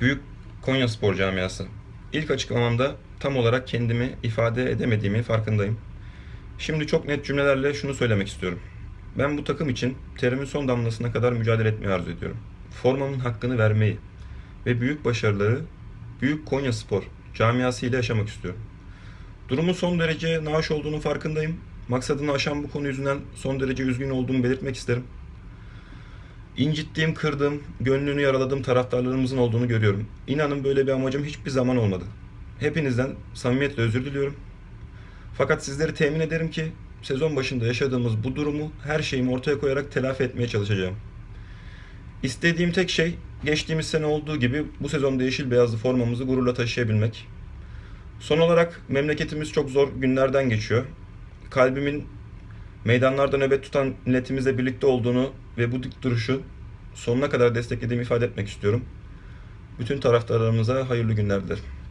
Büyük Konya Spor Camiası. İlk açıklamamda tam olarak kendimi ifade edemediğimi farkındayım. Şimdi çok net cümlelerle şunu söylemek istiyorum. Ben bu takım için terimin son damlasına kadar mücadele etmeyi arzu ediyorum. Formamın hakkını vermeyi ve büyük başarıları Büyük Konya Spor camiası ile yaşamak istiyorum. Durumun son derece naaş olduğunu farkındayım. Maksadını aşan bu konu yüzünden son derece üzgün olduğumu belirtmek isterim. İncittiğim, kırdığım, gönlünü yaraladığım taraftarlarımızın olduğunu görüyorum. İnanın böyle bir amacım hiçbir zaman olmadı. Hepinizden samimiyetle özür diliyorum. Fakat sizleri temin ederim ki sezon başında yaşadığımız bu durumu her şeyimi ortaya koyarak telafi etmeye çalışacağım. İstediğim tek şey geçtiğimiz sene olduğu gibi bu sezonda yeşil beyazlı formamızı gururla taşıyabilmek. Son olarak memleketimiz çok zor günlerden geçiyor. Kalbimin meydanlarda nöbet tutan milletimizle birlikte olduğunu ve bu dik duruşu sonuna kadar desteklediğimi ifade etmek istiyorum. Bütün taraftarlarımıza hayırlı günler dilerim.